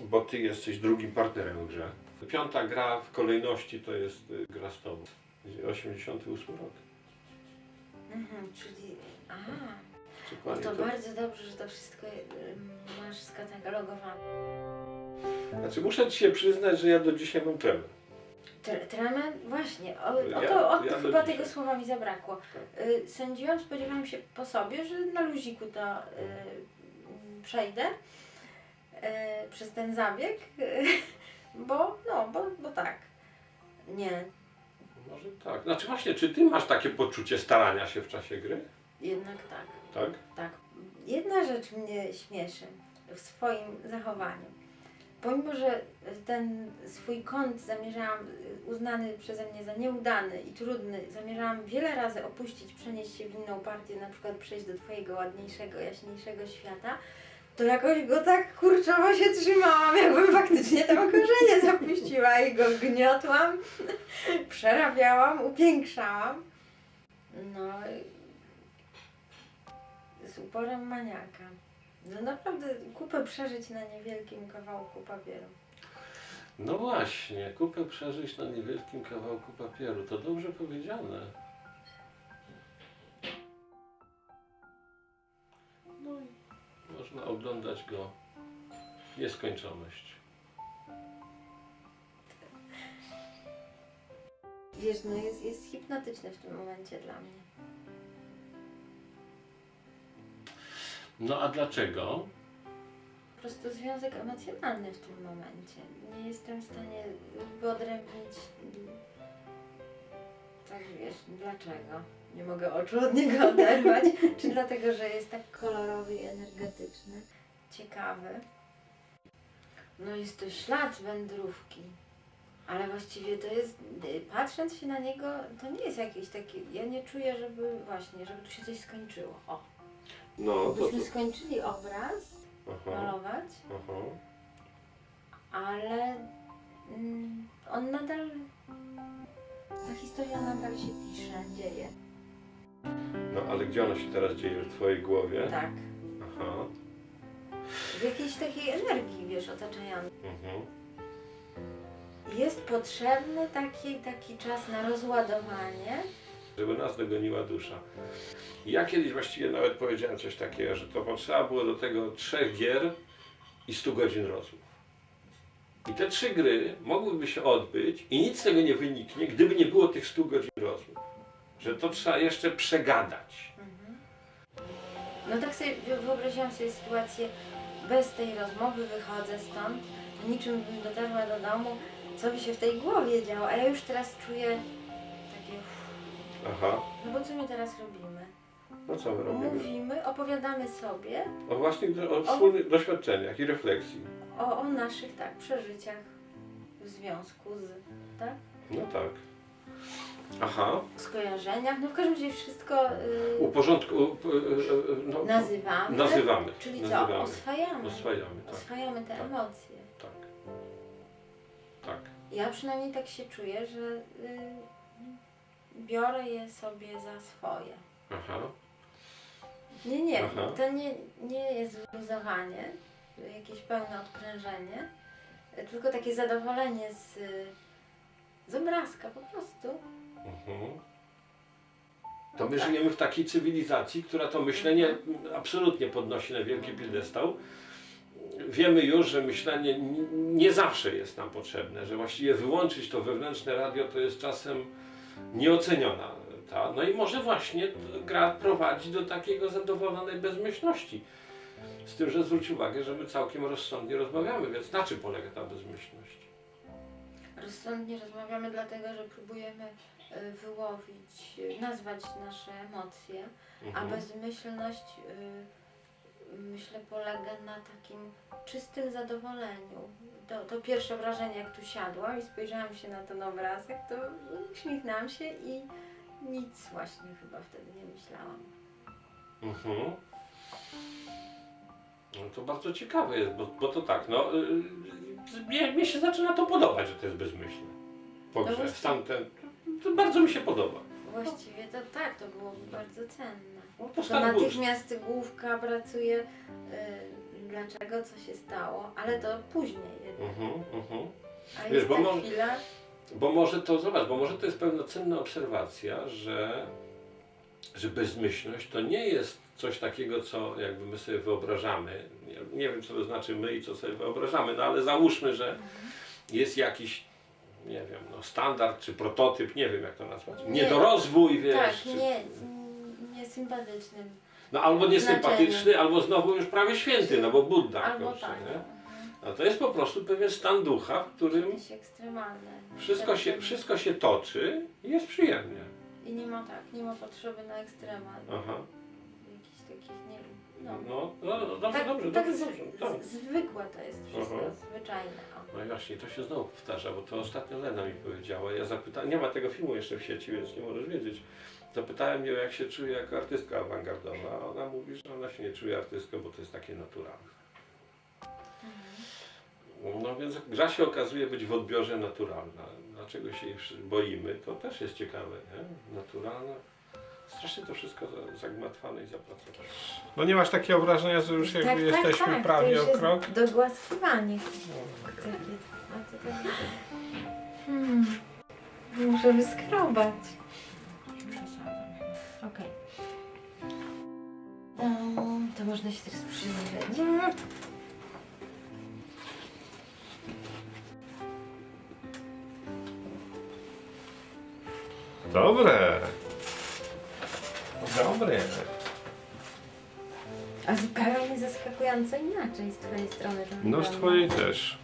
Bo ty jesteś drugim partnerem w grze. Piąta gra w kolejności to jest y, gra z tobą. 88 rok. Mhm, czyli... Aha, no Dokładnie to to. bardzo dobrze, że to wszystko y, masz skatalogowane. Znaczy muszę ci się przyznać, że ja do dzisiaj mam tremę. Tre- Tremę? Właśnie, o, o Ja- to, o, ja do chyba dzisiaj. tego słowa mi zabrakło. Tak. Y, sądziłam, spodziewałam się po sobie, że na luziku to y, mm, przejdę y, przez ten zabieg, bo, no, bo, bo tak. Nie, Może tak. Znaczy właśnie, czy ty masz takie poczucie starania się w czasie gry? jednak tak. Tak? Tak. Jedna rzecz mnie śmieszy w swoim zachowaniu. Pomimo, że ten swój kąt zamierzałam, uznany przeze mnie za nieudany i trudny, zamierzałam wiele razy opuścić, przenieść się w inną partię, na przykład przejść do Twojego ładniejszego, jaśniejszego świata, to jakoś go tak kurczowo się trzymałam, jakbym faktycznie te okrążenie zapuściła i go gniotłam, przerabiałam, upiększałam. No, z uporem maniaka. No naprawdę kupę przeżyć na niewielkim kawałku papieru. No właśnie, kupę przeżyć na niewielkim kawałku papieru. To dobrze powiedziane. Można oglądać go w nieskończoność. Wiesz, no jest, jest hipnotyczny w tym momencie dla mnie. No a dlaczego? Po prostu związek emocjonalny w tym momencie. Nie jestem w stanie wyodrębnić wiesz, dlaczego. Nie mogę oczu od niego oderwać. Czy dlatego, że jest tak kolorowy i energetyczny, ciekawy. No jest to ślad wędrówki. Ale właściwie to jest, patrząc się na niego, to nie jest jakieś takie, ja nie czuję, żeby właśnie, żeby tu się coś skończyło. O, No to... to... byśmy skończyli obraz Aha, malować, aha. ale mm, on nadal, historia nadal się pisze, dzieje. No ale gdzie ona się teraz dzieje? W twojej głowie? Tak. Aha. W jakiejś takiej energii, wiesz, otaczającej. Mhm. Jest potrzebny taki, taki czas na rozładowanie. żeby nas dogoniła dusza. Ja kiedyś właściwie nawet powiedziałem coś takiego, że to potrzeba było do tego trzech gier i 100 godzin rozmów. I te trzy gry mogłyby się odbyć i nic z tego nie wyniknie, gdyby nie było tych 100 godzin rozmów. Że to trzeba jeszcze przegadać. No tak sobie wyobraziłam sobie sytuację, bez tej rozmowy wychodzę stąd, niczym bym dotarła do domu, co by się w tej głowie działo, a ja już teraz czuję takie, Aha. no bo co my teraz robimy? No co my robimy? Mówimy, opowiadamy sobie O własnych, o wspólnych doświadczeniach i refleksji. O, o naszych, tak, przeżyciach w związku z, tak? No tak. Aha. skojarzeniach, no w każdym razie wszystko y, Uporządku... up- y- y- y- No, nazywamy. Nazywamy. Czyli co? nazywamy. Oswajamy. Oswajamy, tak. Oswajamy te Tak. emocje. Tak. Tak. Ja przynajmniej tak się czuję, że y, biorę je sobie za swoje. Aha. Nie, nie, Aha. to nie, nie jest wyluzowanie, jakieś pełne odprężenie, tylko takie zadowolenie z, z obrazka po prostu. Mhm. To my żyjemy w takiej cywilizacji, która to myślenie absolutnie podnosi na wielki piedestał. Wiemy już, że myślenie nie zawsze jest nam potrzebne, że właściwie wyłączyć to wewnętrzne radio to jest czasem nieoceniona ta. No i może właśnie gra prowadzi do takiego zadowolonej bezmyślności. Z tym, że zwróć uwagę, że my całkiem rozsądnie rozmawiamy, więc na czym polega ta bezmyślność? Rozsądnie rozmawiamy dlatego, że próbujemy y, wyłowić, y, nazwać nasze emocje, a Mhm. bezmyślność y, myślę polega na takim czystym zadowoleniu. To, to pierwsze wrażenie jak tu siadłam i spojrzałam się na ten obrazek, to uśmiechnęłam się i nic właśnie chyba wtedy nie myślałam. Mhm. No to bardzo ciekawe jest, bo, bo to tak, no yy, mnie, mnie się zaczyna to podobać, że to jest bezmyślne. No grze. właśnie. Sam ten, to bardzo mi się podoba. właściwie to tak, to było bardzo cenne. No to To stan był, natychmiast główka pracuje, y, dlaczego, co się stało, ale to później jednak. Mhm, mhm. A Wiesz, jest bo ta mam- chwila, Bo może to, zobacz, bo może to jest pełnocenna obserwacja, że, że bezmyślność to nie jest coś takiego, co jakby my sobie wyobrażamy. Nie, nie wiem, co to znaczy my i co sobie wyobrażamy, no ale załóżmy, że jest jakiś, nie wiem, no, standard czy prototyp, nie wiem jak to nazwać, Nie. niedorozwój, wiesz, tak, czy, nie, nie sympatycznym. no albo niesympatyczny, albo znowu już prawie święty, no bo Budda, Albo tak. nie? No to jest po prostu pewien stan ducha, w którym ekstremalne. wszystko się, wszystko się toczy i jest przyjemnie. I nie ma tak, nie ma potrzeby na ekstrema. Aha. Nie wiem. No. No, no, no dobrze, tak, dobrze, tak dobrze, dobrze. Z, zwykłe to jest wszystko, Aha. zwyczajne. O. No i właśnie, to się znowu powtarza, bo to ostatnio Lena mi powiedziała. Ja zapytałem, nie ma tego filmu jeszcze w sieci, więc nie możesz wiedzieć. Zapytałem ją, jak się czuje jako artystka awangardowa, a ona mówi, że ona się nie czuje artystką, bo to jest takie naturalne. No więc gra się okazuje być w odbiorze naturalna. Dlaczego się jej boimy, to też jest ciekawe, nie? Naturalna. Strasznie to wszystko za- zagmatwane i zapracowane. No nie masz takiego wrażenia, że już jakby tak, jesteśmy tak, tak, prawie to o krok? Dogłaskiwanie. Takie, a to tak... Hmm. Muszę wyskrobać. Przesadzam. Okej. Um, to można się teraz przyjrzeć. Dobre. Dobre. A zupełnie zaskakująco inaczej z twojej strony. No z wygląda. twojej też.